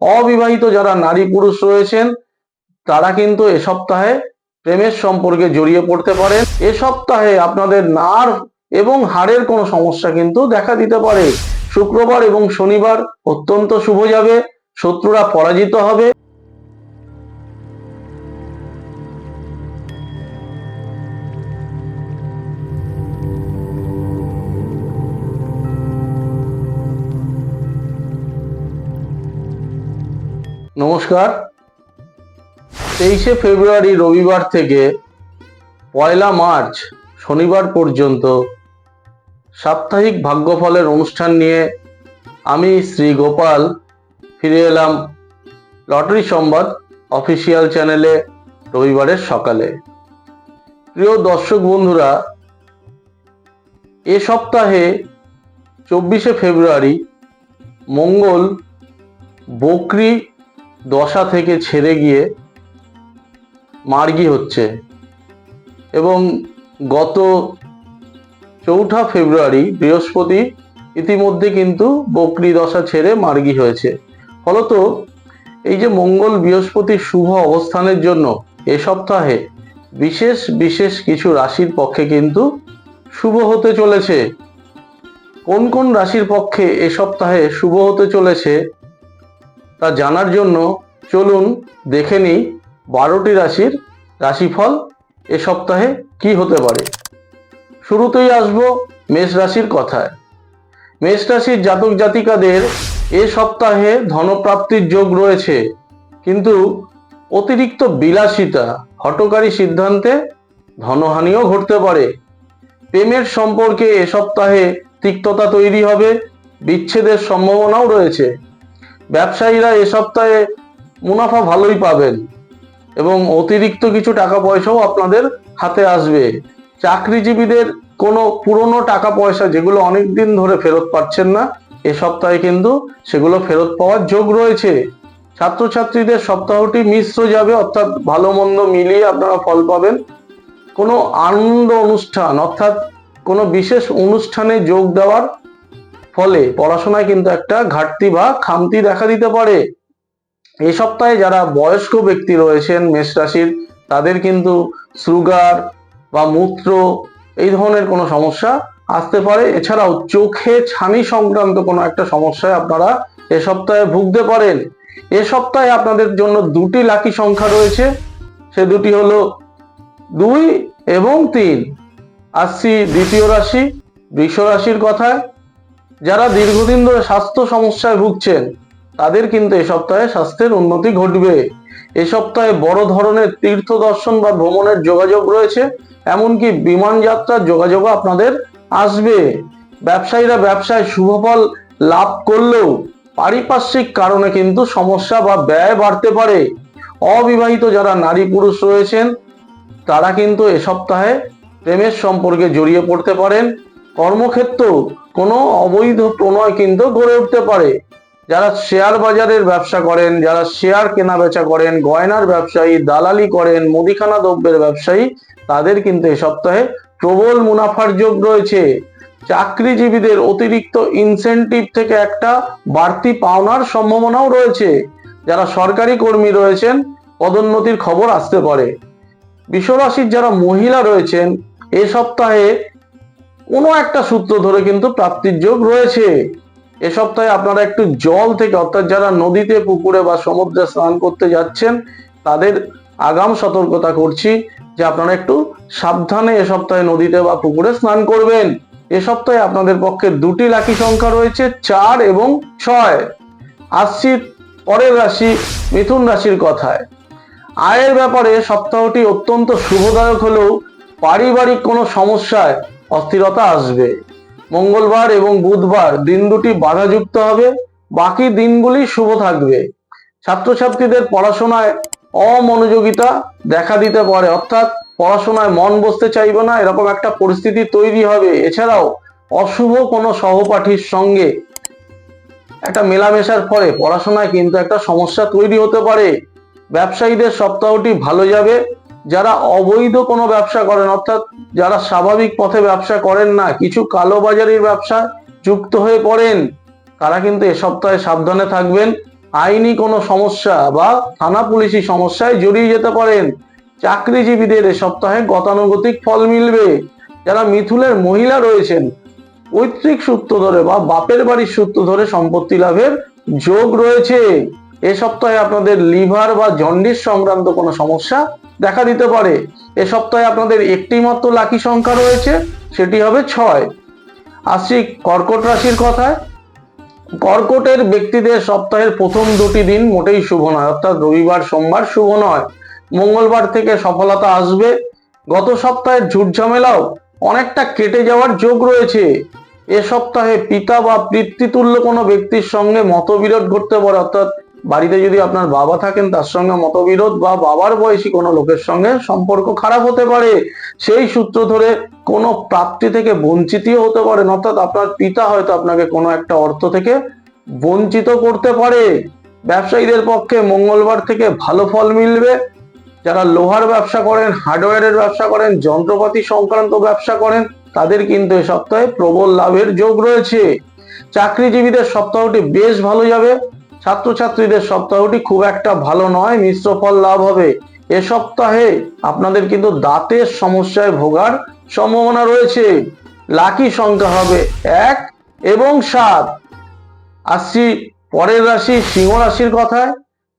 অবিবাহিত যারা নারী পুরুষ রয়েছেন, তারা কিন্তু এ সপ্তাহে প্রেমের সম্পর্কে জড়িয়ে পড়তে পারেন। এ সপ্তাহে আপনাদের নার্ভ এবং হাড়ের কোনো সমস্যা কিন্তু দেখা দিতে পারে। শুক্রবার এবং শনিবার অত্যন্ত শুভ যাবে, শত্রুরা পরাজিত হবে। নমস্কার। তেইশে ফেব্রুয়ারি রবিবার থেকে পয়লা মার্চ শনিবার পর্যন্ত সাপ্তাহিক ভাগ্যফলের অনুষ্ঠান নিয়ে আমি শ্রী গোপাল ফিরে এলাম লটারি সংবাদ অফিসিয়াল চ্যানেলে রবিবারের সকালে। প্রিয় দর্শক বন্ধুরা, এ সপ্তাহে চব্বিশে ফেব্রুয়ারি মঙ্গল বকরি দশা থেকে ছেড়ে গিয়ে মার্গি হচ্ছে। এবং গত চৌঠা ফেব্রুয়ারি বৃহস্পতি ইতিমধ্যে কিন্তু বকরি দশা ছেড়ে মার্গি হয়েছে। ফলত এই যে মঙ্গল বৃহস্পতির শুভ অবস্থানের জন্য এ সপ্তাহে বিশেষ বিশেষ কিছু রাশির পক্ষে কিন্তু শুভ হতে চলেছে। কোন কোন রাশির পক্ষে এ সপ্তাহে শুভ হতে চলেছে তা জানার জন্য চলুন দেখে নিই বারোটি রাশির রাশিফল এ সপ্তাহে কি হতে পারে। শুরুতেই আসব মেষ রাশির কথায়। মেষ রাশির জাতক জাতিকাদের এ সপ্তাহে ধনপ্রাপ্তির যোগ রয়েছে, কিন্তু অতিরিক্ত বিলাসিতা হটকারী সিদ্ধান্তে ধনহানিও ঘটতে পারে। প্রেমের সম্পর্কে এ সপ্তাহে তিক্ততা তৈরি হবে, বিচ্ছেদের সম্ভাবনাও রয়েছে। ব্যবসায়ীরা এ সপ্তাহে মুনাফা ভালোই পাবেন এবং অতিরিক্ত কিছু টাকা পয়সাও আপনাদের হাতে আসবে। চাকরিজীবীদের কোনো পুরনো টাকা পয়সা যেগুলো অনেক দিন ধরে ফেরত পাচ্ছেন না, এ সপ্তাহে কিন্তু সেগুলো ফেরত পাওয়ার যোগ রয়েছে। ছাত্রছাত্রীদের সপ্তাহটি মিশ্র যাবে, অর্থাৎ ভালো মন্দ মিলিয়ে আপনারা ফল পাবেন। কোনো আনন্দ অনুষ্ঠান, অর্থাৎ কোনো বিশেষ অনুষ্ঠানে যোগ দেওয়ার ফলে পড়াশোনায় কিন্তু একটা ঘাটতি বা খামতি দেখা দিতে পারে। এই সপ্তাহে যারা বয়স্ক ব্যক্তি রয়েছেন, মেষ রাশির, তাদের কিন্তু সুগার বা মূত্র এই ধরনের কোনো সমস্যা আসতে পারে। এছাড়াও চোখে ছানি সংক্রান্ত কোনো একটা সমস্যায় আপনারা এ সপ্তাহে ভুগতে পারেন। এ সপ্তাহে আপনাদের জন্য দুটি লাকি সংখ্যা রয়েছে। সে দুটি হলো দুই এবং তিন। আসছি দ্বিতীয় রাশি, বৃষ রাশির কথায়। যারা দীর্ঘদিন ধরে স্বাস্থ্য সমস্যায় ভুগছেন, তাদের কিন্তু এ সপ্তাহে স্বাস্থ্যের উন্নতি ঘটবে। এ সপ্তাহে বড় ধরনের তীর্থ দর্শন বা ভ্রমণের যোগাযোগ রয়েছে, এমনকি বিমান যাত্রার যোগাযোগও আপনাদের আসবে। ব্যবসায়ীরা ব্যবসায় শুভফল লাভ করলেও পারিপার্শ্বিক কারণে কিন্তু সমস্যা বা ব্যয় বাড়তে পারে। অবিবাহিত যারা নারী পুরুষ রয়েছেন, তারা কিন্তু এ সপ্তাহে প্রেমের সম্পর্কে জড়িয়ে পড়তে পারেন। কর্মক্ষেত্রেও কোনো অবৈধ প্রণয় কিন্তু গড়ে উঠতে পারে। যারা শেয়ার বাজারের ব্যবসা করেন, যারা শেয়ার কেনা বেচা করেন, গয়নার ব্যবসায়ী, দালালি করেন, মুদিখানা দ্রব্যের ব্যবসায়ী, তাদের কিন্তু এ সপ্তাহে প্রবল মুনাফার যোগ রয়েছে। চাকরিজীবীদের অতিরিক্ত ইনসেনটিভ থেকে একটা বাড়তি পাওনার সম্ভাবনাও রয়েছে। যারা সরকারি কর্মী রয়েছেন, পদোন্নতির খবর আসতে পারে। বিশ্বরাশির যারা মহিলা রয়েছেন, এ সপ্তাহে কোনো একটা সূত্র ধরে কিন্তু প্রাপ্তির যোগ রয়েছে। এ সপ্তাহে আপনারা একটু জল থেকে, অর্থাৎ যারা নদীতে, পুকুরে বা সমুদ্রে স্নান করতে যাচ্ছেন, তাদের আগাম সতর্কতা করছি যে আপনারা একটু সাবধানে এ সপ্তাহে নদীতে বা পুকুরে স্নান করবেন। এ সপ্তাহে আপনাদের পক্ষে দুটি লাকি সংখ্যা রয়েছে, চার এবং ছয়। আসছি পরের রাশি, মিথুন রাশির কথায়। আয়ের ব্যাপারে সপ্তাহটি অত্যন্ত শুভদায়ক হলেও পারিবারিক কোনো সমস্যায় অস্থিরতা আসবে। মঙ্গলবার এবং বুধবার দিন দুটি বাধাযুক্ত হবে, বাকি দিনগুলি শুভ থাকবে। ছাত্রছাত্রীদের পড়াশোনায় অমনোযোগিতা দেখা দিতে পারে, অর্থাৎ পড়াশোনায় মন বসতে চাইবে না, এরকম একটা পরিস্থিতি তৈরি হবে। এছাড়াও অশুভ কোনো সহপাঠীর সঙ্গে একটা মেলামেশার ফলে পড়াশোনায় কিন্তু একটা সমস্যা তৈরি হতে পারে। ব্যবসায়ীদের সপ্তাহটি ভালো যাবে যারা অবৈধ কোনো ব্যবসা করেন, অর্থাৎ যারা স্বাভাবিক পথে ব্যবসা করেন না, কিছু কালোবাজারির ব্যবসা যুক্ত হয়ে পড়েন, তারা কিন্তু এ সপ্তাহে সাবধানে থাকবেন। আইনি কোনো সমস্যা বা থানা পুলিশি সমস্যায় জড়িয়ে যেতে পারেন। চাকরিজীবীদের এ সপ্তাহে গতানুগতিক ফল মিলবে। যারা মিথুলের মহিলা রয়েছেন, পৈতৃক সূত্র ধরে বা বাপের বাড়ির সূত্র ধরে সম্পত্তি লাভের যোগ রয়েছে। এ সপ্তাহে আপনাদের লিভার বা জন্ডিস সংক্রান্ত কোনো সমস্যা দেখা দিতে পারে। এ সপ্তাহে আপনাদের একটি মাত্র লাকি সংখ্যা রয়েছে, সেটি হবে ছয়। আসছি কর্কট রাশির কথায়, কর্কটের ব্যক্তিদের সপ্তাহের প্রথম দুটি দিন মোটেই শুভ নয়, অর্থাৎ রবিবার, সোমবার শুভ নয়। মঙ্গলবার থেকে সফলতা আসবে। গত সপ্তাহের ঝুট ঝামেলাও অনেকটা কেটে যাওয়ার যোগ রয়েছে। এ সপ্তাহে পিতা বা পিতৃতুল্য কোনো ব্যক্তির সঙ্গে মতবিরোধ ঘটতে পারে, অর্থাৎ বাড়িতে যদি আপনার বাবা থাকেন, তার সঙ্গে মতবিরোধ বা বাবার বয়সী কোনো লোকের সঙ্গে সম্পর্ক খারাপ হতে পারে। সেই সূত্র ধরে কোনো প্রাপ্তি থেকে বঞ্চিতও হতে পারেন। অর্থাৎ আপনার পিতা হয়তো আপনাকে কোনো একটা অর্থ থেকে বঞ্চিত করতে পারে। ব্যবসায়ীদের পক্ষে মঙ্গলবার থেকে ভালো ফল মিলবে। যারা লোহার ব্যবসা করেন, হার্ডওয়্যারের ব্যবসা করেন, যন্ত্রপাতি সংক্রান্ত ব্যবসা করেন, তাদের কিন্তু এ সপ্তাহে প্রবল লাভের যোগ রয়েছে। চাকরিজীবীদের সপ্তাহটি বেশ ভালো যাবে। ছাত্রছাত্রীদের সপ্তাহটি খুব একটা ভালো নয়, মিশ্র ফল লাভ হবে। এ সপ্তাহে আপনাদের কিন্তু দাঁতের সমস্যায় ভোগার সম্ভাবনা রয়েছে। লাকি সংখ্যা হবে এক এবং সাত। আসছি পরের রাশি, সিংহ রাশির কথায়।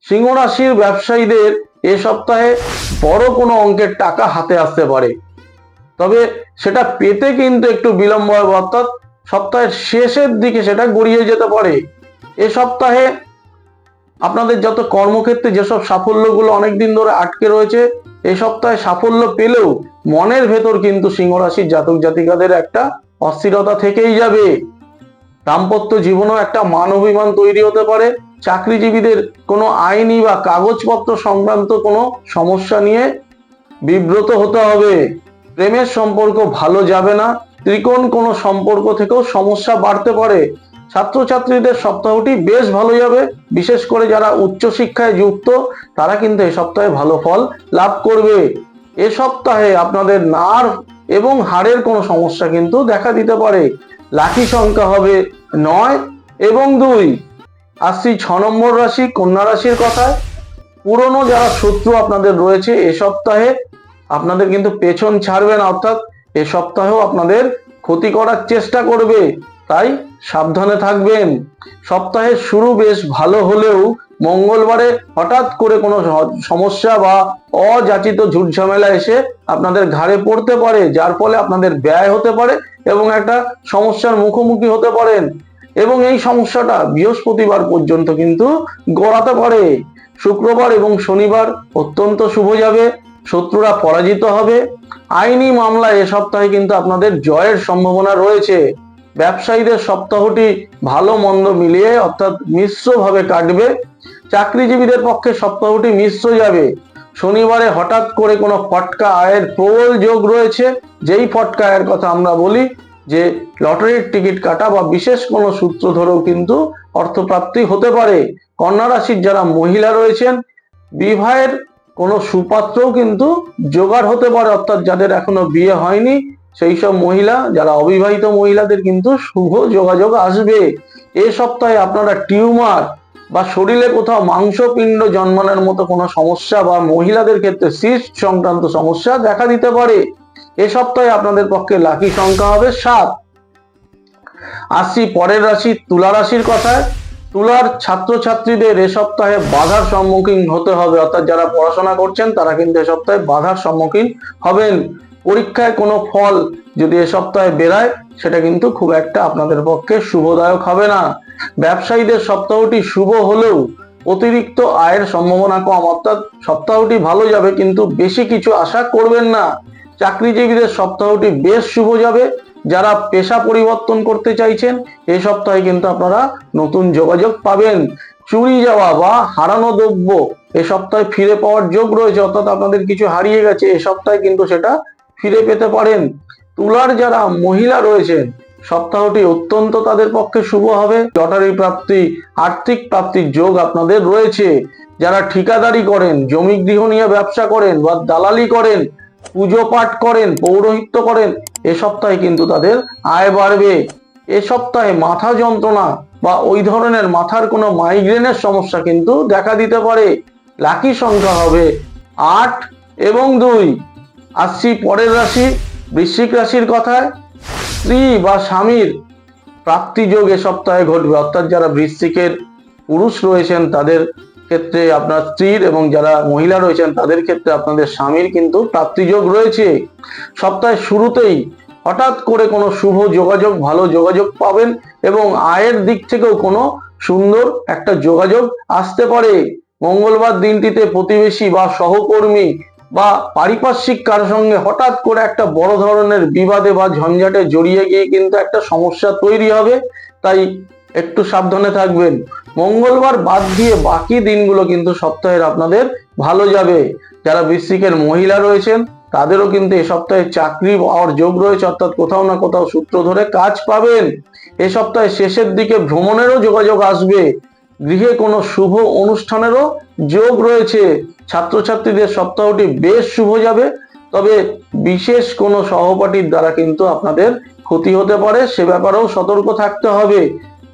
সিংহ রাশির ব্যবসায়ীদের এ সপ্তাহে বড় কোনো অঙ্কের টাকা হাতে আসতে পারে। তবে সেটা পেতে কিন্তু একটু বিলম্ব হবে, অর্থাৎ সপ্তাহের শেষের দিকে সেটা গড়িয়ে যেতে পারে। এ সপ্তাহে আপনাদের যত কর্মক্ষেত্রে যেসব সাফল্যগুলো অনেকদিন ধরে আটকে রয়েছে, এ সপ্তাহে সাফল্য পেলেও মনের ভেতর কিন্তু সিংহ রাশির জাতক জাতিকাদের একটা অস্থিরতা থেকেই যাবে। দাম্পত্য জীবনেও একটা মান অভিমান তৈরি হতে পারে। চাকরিজীবীদের কোনো আইনি বা কাগজপত্র সংক্রান্ত কোনো সমস্যা নিয়ে বিব্রত হতে হবে। প্রেমের সম্পর্ক ভালো যাবে না। ত্রিকোণ কোনো সম্পর্ক থেকেও সমস্যা বাড়তে পারে। ছাত্রছাত্রীদের সপ্তাহটি বেশ ভালোই হবে। বিশেষ করে যারা উচ্চশিক্ষায় যুক্ত, তারা কিন্তু এই সপ্তাহে ভালো ফল লাভ করবে। এ সপ্তাহে আপনাদের নার্ভ এবং হাড়ের কোনো সমস্যা কিন্তু দেখা দিতে পারে। লাকি সংখ্যা হবে নয় এবং দুই। আসছি ছ নম্বর রাশি, কন্যা রাশির কথায়। পুরনো যারা শত্রু আপনাদের রয়েছে, এ সপ্তাহে আপনাদের কিন্তু পেছন ছাড়বে না, অর্থাৎ এ সপ্তাহেও আপনাদের ক্ষতি করার চেষ্টা করবে। তাই সাবধানে থাকবেন। সপ্তাহের শুরু বেশ ভালো হলেও মঙ্গলবারে হঠাৎ করে কোনো সমস্যা বা অযাচিত ঝুটঝামেলা এসে আপনাদের ঘাড়ে পড়তে পারে, যার ফলে আপনাদের ব্যয় হতে পারে এবং একটা সমস্যার মুখোমুখি হতে পারেন। এবং এই সমস্যাটা বৃহস্পতিবার পর্যন্ত কিন্তু গড়াতে পারে। শুক্রবার এবং শনিবার অত্যন্ত শুভ যাবে, শত্রুরা পরাজিত হবে। আইনি মামলা এ সপ্তাহে কিন্তু আপনাদের জয়ের সম্ভাবনা রয়েছে। ব্যবসায়ীদের সপ্তাহটি ভালো মন্দ মিলিয়ে অর্থাৎ মিশ্রভাবে কাটবে। চাকরিজীবীদের পক্ষে সপ্তাহটি মিশ্র যাবে। শনিবারে হঠাৎ করে কোনো ফটকা আয়ের প্রবল যোগ রয়েছে। যেই ফটকা আয়ের কথা আমরা বলি যে, লটারির টিকিট কাটা বা বিশেষ কোনো সূত্র ধরেও কিন্তু অর্থপ্রাপ্তি হতে পারে। কন্যা রাশির যারা মহিলা রয়েছেন, বিবাহের কোনো সুপাত্রও কিন্তু জোগাড় হতে পারে। অর্থাৎ যাদের এখনও বিয়ে হয়নি সেই সব মহিলা, যারা অবিবাহিত মহিলাদের কিন্তু শুভ যোগাযোগ আসবে। এ সপ্তাহে আপনারা টিউমার বা শরীরে কোথাও মাংসপিণ্ড জন্মানোর মতো কোনো সমস্যা বা মহিলাদের ক্ষেত্রে সিস্ট সংক্রান্ত সমস্যা দেখা দিতে পারে। এ সপ্তাহে আপনাদের পক্ষে লাকি সংখ্যা হবে সাত। আসছি পরের রাশি, তুলা রাশির কথায়। তুলার ছাত্রছাত্রীদের এ সপ্তাহে বাধার সম্মুখীন হতে হবে। অর্থাৎ যারা পড়াশোনা করছেন, তারা কিন্তু এ সপ্তাহে বাধার সম্মুখীন হবেন। পরীক্ষায় কোনো ফল যদি এ সপ্তাহে বেরায়, সেটা কিন্তু খুব একটা আপনাদের পক্ষে শুভদায়ক হবে না। ব্যবসায়ীদের সপ্তাহটি শুভ হলেও অতিরিক্ত আয়ের সম্ভাবনা কম, অর্থাৎ সপ্তাহটি ভালো যাবে কিন্তু বেশি কিছু আশা করবেন না। চাকরিজীবীদের সপ্তাহটি বেশ শুভ যাবে। যারা পেশা পরিবর্তন করতে চাইছেন এই সপ্তাহে কিন্তু আপনারা নতুন যোগাযোগ পাবেন। চুরি যাওয়া বা হারানো দ্রব্য এ সপ্তাহে ফিরে পাওয়ার যোগ রয়েছে, অর্থাৎ আপনাদের কিছু হারিয়ে গেছে, এ সপ্তাহে কিন্তু সেটা ফিরে পেতে পারেন। তুলার যারা মহিলা রয়েছেন, সপ্তাহটি অত্যন্ত তাদের পক্ষে শুভ হবে। লটারি প্রাপ্তি, আর্থিক প্রাপ্তির যোগ আপনাদের রয়েছে। যারা ঠিকাদারি করেন জমি গৃহ নিয়ে ব্যবসা করেন বা দালালি করেন, পুজো পাঠ করেন, পৌরোহিত্য করেন, এ সপ্তাহে কিন্তু তাদের আয় বাড়বে। এ সপ্তাহে মাথা যন্ত্রণা বা ওই ধরনের মাথার কোনো মাইগ্রেনের সমস্যা কিন্তু দেখা দিতে পারে। লাকি সংখ্যা হবে আট এবং দুই। আসছি পরের রাশি, বৃশ্চিক রাশির কথায়। স্ত্রী বা স্বামীর প্রাপ্তিযোগ এ সপ্তাহে ঘটবে। অর্থাৎ যারা বৃশ্চিকের পুরুষ রয়েছেন, তাদের ক্ষেত্রে আপনার স্ত্রীর এবং যারা মহিলা রয়েছেন, তাদের ক্ষেত্রে আপনাদের স্বামীর কিন্তু প্রাপ্তিযোগ রয়েছে। সপ্তাহের শুরুতেই হঠাৎ করে কোনো শুভ যোগাযোগ, ভালো যোগাযোগ পাবেন এবং আয়ের দিক থেকেও কোনো সুন্দর একটা যোগাযোগ আসতে পারে। মঙ্গলবার দিনটিতে প্রতিবেশী বা সহকর্মী বা পারিপার্শ্বিক কার সঙ্গে হঠাৎ করে একটা বড় ধরনের বিবাদে বা ঝঞ্ঝাটে জড়িয়ে গিয়ে কিন্তু একটা সমস্যা তৈরি হবে। তাই একটু সাবধানে থাকবেন। মঙ্গলবার বাদ দিয়ে বাকি দিনগুলো কিন্তু সপ্তাহের আপনাদের ভালো যাবে। যারা বৃশ্চিকের মহিলা রয়েছেন, তাদেরও কিন্তু এ সপ্তাহে চাকরি পাওয়ার যোগ রয়েছে, অর্থাৎ কোথাও না কোথাও সূত্র ধরে কাজ পাবেন। এ সপ্তাহে শেষের দিকে ভ্রমণেরও যোগাযোগ আসবে। গৃহে কোনো শুভ অনুষ্ঠানেরও যোগ রয়েছে। ছাত্রছাত্রীদের সপ্তাহটি বেশ শুভ যাবে, তবে বিশেষ কোনো সহপাঠীর দ্বারা কিন্তু আপনাদের ক্ষতি হতে পারে, সে ব্যাপারেও সতর্ক থাকতে হবে।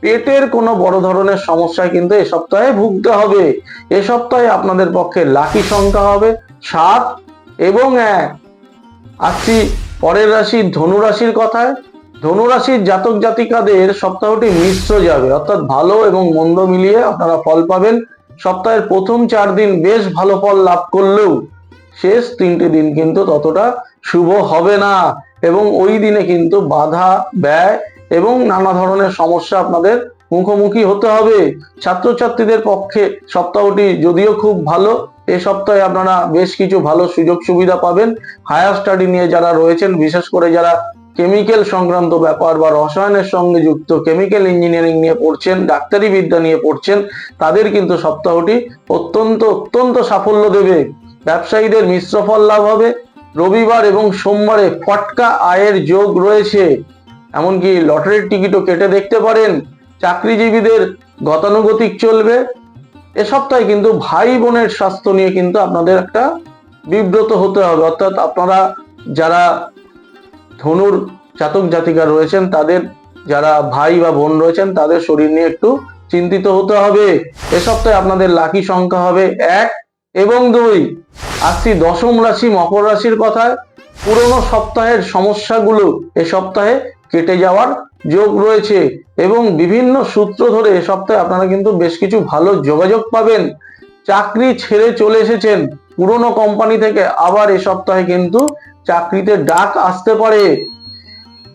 পেটের কোনো বড় ধরনের সমস্যায় কিন্তু এ সপ্তাহে ভুগতে হবে। এ সপ্তাহে আপনাদের পক্ষে লাকি সংখ্যা হবে সাত এবং এক। আসছি পরের রাশি ধনু রাশির কথায়? ধনু রাশির জাতক জাতিকাদের সপ্তাহটি মিশ্র যাবে। অর্থাৎ ভালো এবং মন্দ মিলিয়ে আপনারা ফল পাবেন। সপ্তাহের প্রথম চার দিন বেশ ভালো ফল লাভ করলেও শেষ তিনটি দিন কিন্তু ততটা শুভ হবে না। এবং ওই দিনে কিন্তু বাধা, ব্যয় এবং নানা ধরনের সমস্যা আপনাদের মুখোমুখি হতে হবে। ছাত্রছাত্রীদের পক্ষে সপ্তাহটি যদিও খুব ভালো, এ সপ্তাহে আপনারা বেশ কিছু ভালো সুযোগ সুবিধা পাবেন। হায়ার স্টাডি নিয়ে যারা রয়েছেন, বিশেষ করে যারা কেমিক্যাল সংক্রান্ত ব্যাপার বা রসায়নের সঙ্গে যুক্ত কেমিক্যাল ইঞ্জিনিয়ারিং নিয়ে পড়ছেন, ডাক্তারি বিদ্যা নিয়ে পড়ছেন, তাদের কিন্তু সপ্তাহটি অত্যন্ত অত্যন্ত সাফল্য দেবে। ব্যবসায়ীদের মিশ্র ফল লাভ হবে। রবিবার এবং সোমবারে ফটকা আয়ের যোগ রয়েছে। এমনকি লটারির টিকিটও কেটে দেখতে পারেন। চাকরিজীবীদের গতানুগতিক চলবে। এ সপ্তাহে কিন্তু ভাই বোনের স্বাস্থ্য নিয়ে কিন্তু আপনাদের একটা বিব্রত হতে হবে। অর্থাৎ আপনারা যারা ধনুর জাতক জাতিকা রয়েছেন, তাদের যারা ভাই বা বোন রয়েছেন, তাদের শরীর নিয়ে একটু চিন্তিত হতে হবে। এ সপ্তাহে আপনাদের লাকি সংখ্যা হবে এক এবং দুই। আসছি দশম রাশি, মকর রাশির কথায়। পুরনো সপ্তাহের সমস্যাগুলো এ সপ্তাহে কেটে যাওয়ার যোগ রয়েছে এবং বিভিন্ন সূত্র ধরে এ সপ্তাহে আপনারা কিন্তু বেশ কিছু ভালো যোগাযোগ পাবেন। চাকরি ছেড়ে চলে এসেছেন। পুরনো কোম্পানি থেকে আবার এ সপ্তাহে কিন্তু চাকরিতে ডাক আসতে পারে।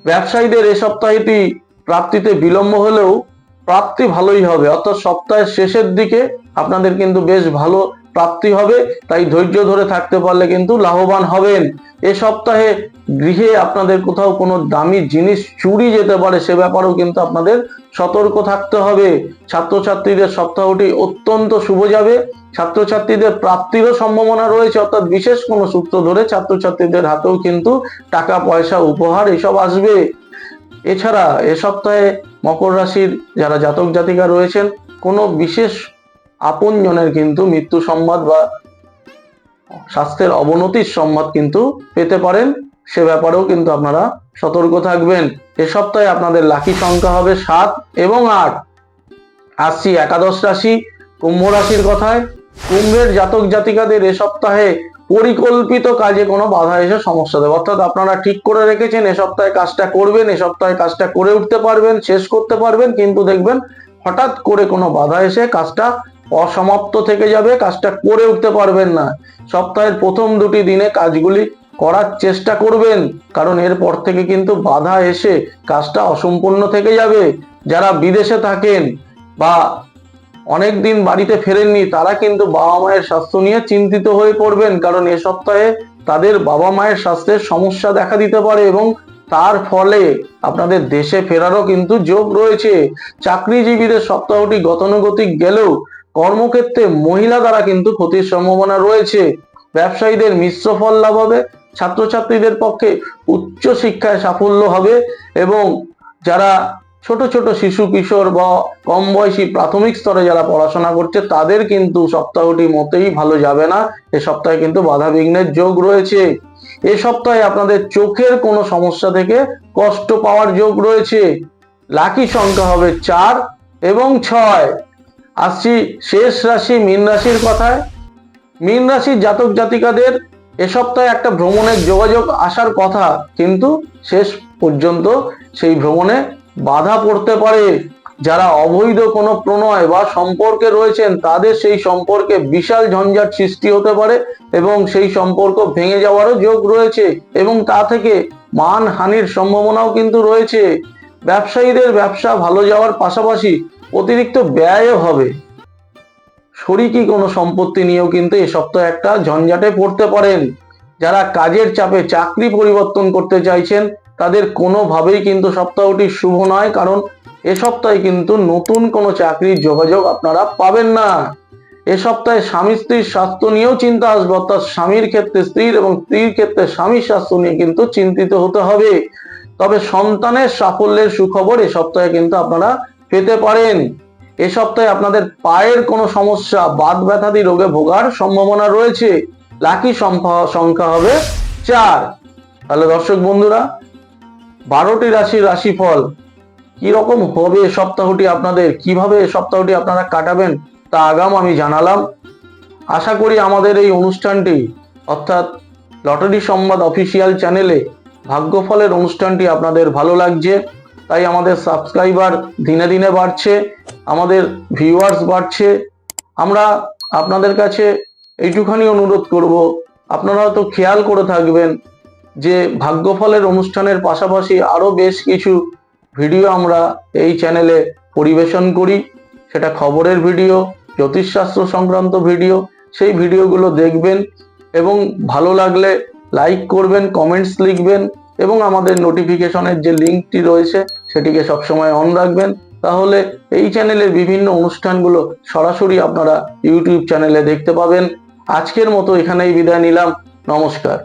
ব্যবসায়ীদের এ সপ্তাহেটি প্রাপ্তিতে বিলম্ব হলেও প্রাপ্তি ভালোই হবে। অর্থাৎ সপ্তাহের শেষের দিকে আপনাদের কিন্তু বেশ ভালো প্রাপ্তি হবে, তাই ধৈর্য ধরে থাকতে পারলে কিন্তু লাভবান হবেন। এ সপ্তাহে গৃহে আপনাদের কোথাও কোনো দামি জিনিস চুরি যেতে পারে, সে ব্যাপারেও কিন্তু আপনাদের সতর্ক থাকতে হবে। ছাত্রছাত্রীদের সপ্তাহটি অত্যন্ত শুভ যাবে। ছাত্রছাত্রীদের প্রাপ্তিরও সম্ভাবনা রয়েছে, অর্থাৎ বিশেষ কোনো সূত্র ধরে ছাত্রছাত্রীদের হাতেও কিন্তু টাকা, পয়সা, উপহার এসব আসবে। এছাড়া এ সপ্তাহে মকর রাশির যারা জাতক জাতিকা রয়েছেন, কোনো বিশেষ আপনজনের কিন্তু মৃত্যু সংবাদ বা স্বাস্থ্যের অবনতির সংবাদ কিন্তু পেতে পারেন, সে ব্যাপারেও কিন্তু আপনারা সতর্ক থাকবেন। এ সপ্তাহে আপনাদের লাকি সংখ্যা হবে সাত এবং আট। আসছি একাদশ রাশি, কুম্ভ রাশির কথায়। কুম্ভের জাতক জাতিকাদের এ সপ্তাহে পরিকল্পিত কাজে কোনো বাধা এসে সমস্যা দেবে। অর্থাৎ আপনারা ঠিক করে রেখেছেন, এ সপ্তাহে কাজটা করবেন, এ সপ্তাহে কাজটা করে উঠতে পারবেন, শেষ করতে পারবেন, কিন্তু দেখবেন হঠাৎ করে কোনো বাধা এসে কাজটা অসমাপ্ত থেকে যাবে, কাজটা করে উঠতে পারবেন না। সপ্তাহের প্রথম দুটি দিনে কাজগুলি করার চেষ্টা করবেন, কারণ এরপর থেকে কিন্তু বাধা এসে কাজটা অসম্পূর্ণ থেকে যাবে। যারা বিদেশে থাকেন বা অনেক দিন বাড়িতে ফেরেননি, তারা কিন্তু বাবা মায়ের স্বাস্থ্য নিয়ে চিন্তিত হয়ে পড়বেন, কারণ এ সপ্তাহে তাদের বাবা মায়ের স্বাস্থ্যের সমস্যা দেখা দিতে পারে এবং তার ফলে আপনাদের দেশে ফেরারও কিন্তু যোগ রয়েছে। চাকরিজীবীদের সপ্তাহটি গতানুগতিক গেলেও কর্মক্ষেত্রে মহিলা দ্বারা কিন্তু ক্ষতির সম্ভাবনা রয়েছে। ব্যবসায়ীদের মিশ্র ফল লাভ হবে, ছাত্রছাত্রীদের পক্ষে উচ্চ শিক্ষায় সাফল্য হবে এবং যারা ছোট ছোট শিশু, কিশোর বা কম বয়সী প্রাথমিক স্তরে যারা পড়াশোনা করছে, তাদের কিন্তু সপ্তাহটি মোটেই ভালো যাবে না। এ সপ্তাহে কিন্তু বাধা বিঘ্নের যোগ রয়েছে। এ সপ্তাহে আপনাদের চোখের কোনো সমস্যা থেকে কষ্ট পাওয়ার যোগ রয়েছে। লাকি সংখ্যা হবে চার এবং ছয়। আসছি শেষ রাশি মীন রাশির কথায়। মীন রাশির জাতক জাতিকাদের এ সপ্তাহে একটা ভ্রমণের যোগাযোগ আসার কথা, কিন্তু শেষ পর্যন্ত সেই ভ্রমণে বাধা পড়তে পারে। যারা অবৈধ কোনো প্রণয় বা সম্পর্কে রয়েছেন, তাদের সেই সম্পর্কে বিশাল ঝঞ্ঝাট সৃষ্টি হতে পারে এবং সেই সম্পর্ক ভেঙে যাওয়ারও যোগ রয়েছে এবং তা থেকে মান হানির সম্ভাবনাও কিন্তু রয়েছে। ব্যবসায়ীদের ব্যবসা ভালো যাওয়ার পাশাপাশি অতিরিক্ত ব্যয়ও হবে। শরিকি কোনো সম্পত্তি নিয়েও কিন্তু এ সপ্তাহে একটা ঝঞ্ঝাটে পড়তে পারেন। যারা কাজের চাপে চাকরি পরিবর্তন করতে চাইছেন, তাদের কোনোভাবেই কিন্তু সপ্তাহটি শুভ নয়, কারণ এ সপ্তাহে কিন্তু নতুন কোনো চাকরির যোগাযোগ আপনারা পাবেন না। এ সপ্তাহে স্বামী স্ত্রীর স্বাস্থ্য নিয়েও চিন্তা আসবে, অর্থাৎ স্বামীর ক্ষেত্রে স্ত্রীর এবং স্ত্রীর ক্ষেত্রে স্বামীর স্বাস্থ্য নিয়ে কিন্তু চিন্তিত হতে হবে। তবে সন্তানের সাফল্যের সুখবর এ সপ্তাহে কিন্তু আপনারা পেতে পারেন। এ সপ্তাহে আপনাদের পায়ের কোনো সমস্যা বাদ ব্যথাদি, রোগে ভোগার সম্ভাবনা রয়েছে। লাকি সংখ্যা- হবে চার। তাহলে দর্শক বন্ধুরা, বারোটি রাশির রাশিফল রকম হবে সপ্তাহটি আপনাদের, কীভাবে সপ্তাহটি আপনারা কাটাবেন তা আগাম আমি জানালাম। আশা করি আমাদের এই অনুষ্ঠানটি, অর্থাৎ লটারি সংবাদ অফিসিয়াল চ্যানেলে ভাগ্যফলের অনুষ্ঠানটি আপনাদের ভালো লাগছে। তাই আমাদের সাবস্ক্রাইবার দিনে দিনে বাড়ছে, আমাদের ভিউয়ার্স বাড়ছে। আমরা আপনাদের কাছে এইটুখানি অনুরোধ করব, আপনারা তো খেয়াল করে থাকবেন যে ভাগ্যফলের অনুষ্ঠানের পাশাপাশি আরও বেশ কিছু ভিডিও আমরা এই চ্যানেলে পরিবেশন করি। সেটা খবরের ভিডিও জ্যোতিষশাস্ত্র সংক্রান্ত ভিডিও সেই ভিডিওগুলো দেখবেন এবং ভালো লাগলে লাইক করবেন কমেন্টস লিখবেন এবং আমাদের নোটিফিকেশনের যে লিঙ্কটি রয়েছে সেটিকে সবসময় অন রাখবেন। তাহলে এই চ্যানেলের বিভিন্ন অনুষ্ঠানগুলো সরাসরি আপনারা ইউটিউব চ্যানেলে দেখতে পাবেন। আজকের মতো এখানেই বিদায় নিলাম। নমস্কার।